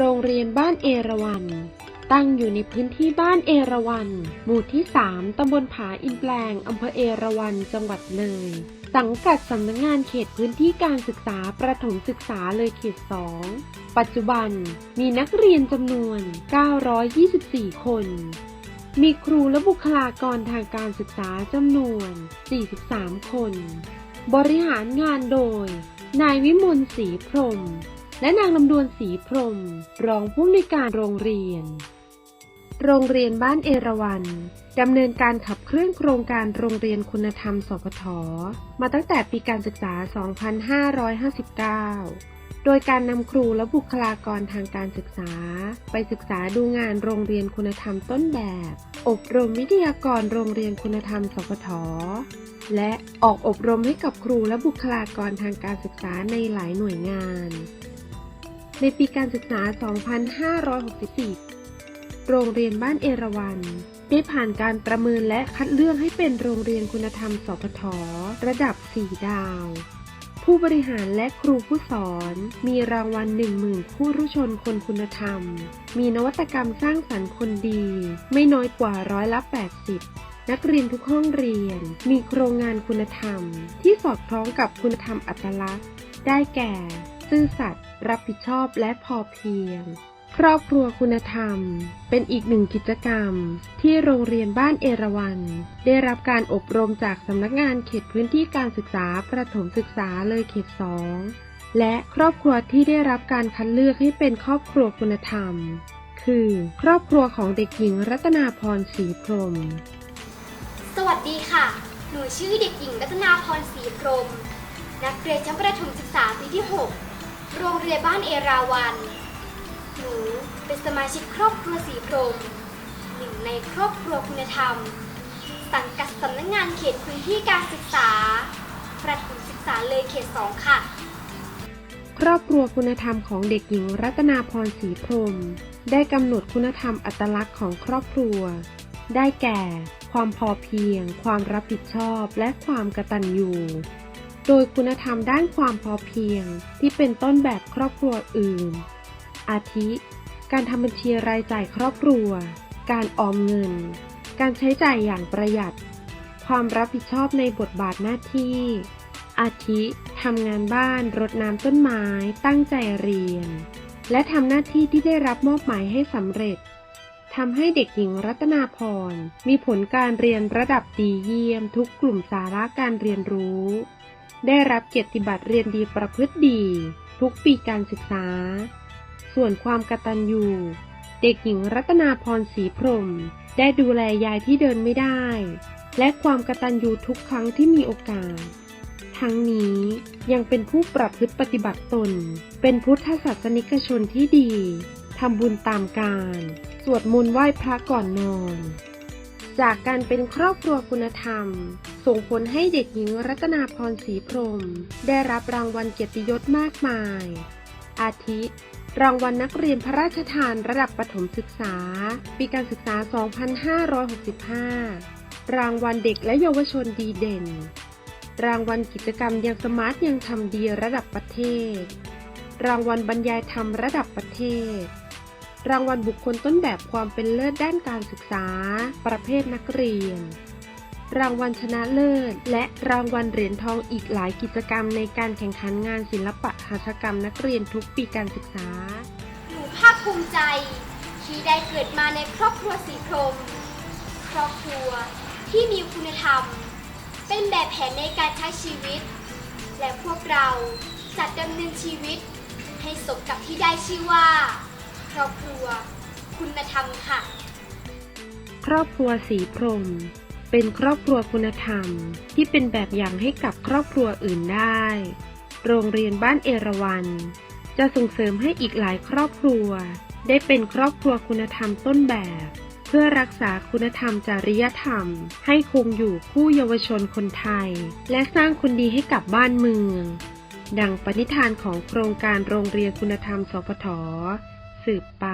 โรงเรียนบ้านเอราวัณตั้งอยู่ในพื้นที่บ้านเอราวัณหมู่ที่ 3 ตำบลผาอินแปลง อำเภอเอราวัณจังหวัดเลย สังกัดสำนักงงานเขตพื้นที่การศึกษาประถมศึกษาเลยเขต 2 ปัจจุบันมีนักเรียนจำนวน 924 คน มีครูและบุคลากรทางการศึกษาจำนวน 43 คน บริหารงานโดย นายวิมลศรีพรม และนางลำดวนศรีพรม รองผู้อำนวยการโรงเรียน โรงเรียนบ้านเอราวัณดำเนินการขับเคลื่อนโครงการโรงเรียนคุณธรรม สพท มาตั้งแต่ปีการศึกษา 2559 โดยการนำครูและบุคลากรทางการศึกษา ไปศึกษาดูงานโรงเรียนคุณธรรมต้นแบบ อบรมวิทยากรโรงเรียนคุณธรรม สพท และออกอบรมให้กับครูและบุคลากรทางการศึกษาในหลายหน่วยงาน ในปีการศึกษา 2564 โรงเรียนบ้านเอราวัณได้ผ่านการประเมินและคัดเลือกให้เป็นโรงเรียนคุณธรรมสพทระดับ 4 ดาว ผู้บริหารและครูผู้สอน มีรางวัล 10,000 ผู้รู้ชนคนคุณธรรม มีนวัตกรรมสร้างสรรค์คนดี ไม่น้อยกว่าร้อยละ 80 นักเรียนทุกห้องเรียน มีโครงงานคุณธรรม ที่สอดคล้องกับคุณธรรมอัตลักษณ์ ได้แก่ ซื่อสัตย์รับผิดชอบและพอเพียง ครอบครัวคุณธรรม เป็นอีกหนึ่งกิจกรรม ที่โรงเรียนบ้านเอราวัณได้รับการอบรมจากสำนักงานเขตพื้นที่การศึกษาประถมศึกษาเลยเขต2และครอบครัวที่ได้รับการคัดเลือกให้เป็นครอบครัวคุณธรรม คือครอบครัวของเด็กหญิงรัตนาพรศรีพรหมสวัสดีค่ะ หนูชื่อเด็กหญิงรัตนาพรศรีพรหมนักเรียนชั้นประถมศึกษาปีที่ 6 โรงเรียนบ้านเอราวัณหนูเป็นสมาชิกครอบครัวศรีพรหมหนึ่งในครอบครัวคุณธรรม สังกัดสำนักงานเขตพื้นที่การศึกษา ประถมศึกษาเลยเขต2ค่ะ ครอบครัวคุณธรรมของเด็กหญิงรัตนาพรศรีพรหมได้กำหนดคุณธรรมอัตลักษณ์ของครอบครัว ได้แก่ ความพอเพียง ความรับผิดชอบ และความกตัญญู โดยคุณธรรมด้านความพอเพียงที่เป็นต้นแบบครอบครัวอื่น อาทิ การทำบัญชีรายจ่ายครอบครัว การออมเงิน การใช้จ่ายอย่างประหยัด ความรับผิดชอบในบทบาทหน้าที่ อาทิทำงานบ้านรดน้ำต้นไม้ ตั้งใจเรียน และทำหน้าที่ที่ได้รับมอบหมายให้สำเร็จทำให้เด็กหญิงรัตนาพรมีผลการเรียนระดับดีเยี่ยมทุกกลุ่มสาระการเรียนรู้ ได้รับเกียรติบัตรเรียนดีประพฤติดี ทุกปีการศึกษา ส่วนความกตัญญูเด็กหญิงรัตนาพรศรีพรม ได้ดูแลยายที่เดินไม่ได้ และความกตัญญูทุกครั้งที่มีโอกาส ทั้งนี้ยังเป็นผู้ประพฤติปฏิบัติตน เป็นพุทธศาสนิกชนที่ดีทำบุญตามการ สวดมนต์ไหว้พระก่อนนอน จากการเป็นครอบครัวคุณธรรม ส่งผลให้เด็กหญิงรัตนาพรศรีพรม ได้รับรางวัลเกียรติยศมากมาย อาทิ รางวัลนักเรียนพระราชทานระดับประถมศึกษา ปีการศึกษา 2565 รางวัลเด็กและเยาวชนดีเด่น รางวัลกิจกรรมยังสมาร์ทยังทำดีระดับประเทศ รางวัลบรรยายธรรมระดับประเทศ รางวัลบุคคลต้นแบบความเป็นเลิศด้านการศึกษา ประเภทนักเรียน รางวัลชนะเลิศ และรางวัลเหรียญทองอีกหลายกิจกรรมในการแข่งขันงานศิลปะหัตถกรรมนักเรียนทุกปีการศึกษา หนูภาคภูมิใจ ที่ได้เกิดมาในครอบครัวสีพรหมครอบครัวที่มีคุณธรรม เป็นแบบแผนในการใช้ชีวิต และพวกเราจะดำเนินชีวิต ให้สมกับที่ได้ชื่อว่า ครอบครัว คุณธรรมค่ะ ครอบครัวสีพรม เป็นครอบครัวคุณธรรม ที่เป็นแบบอย่างให้กับครอบครัวอื่นได้ โรงเรียนบ้านเอราวัณจะส่งเสริมให้อีกหลายครอบครัว ได้เป็นครอบครัวคุณธรรมต้นแบบ เพื่อรักษาคุณธรรมจริยธรรม ให้คงอยู่คู่เยาวชนคนไทย และสร้างคนดีให้กับบ้านเมืองดังปณิธานของโครงการโรงเรียนคุณธรรม สพท สืบไป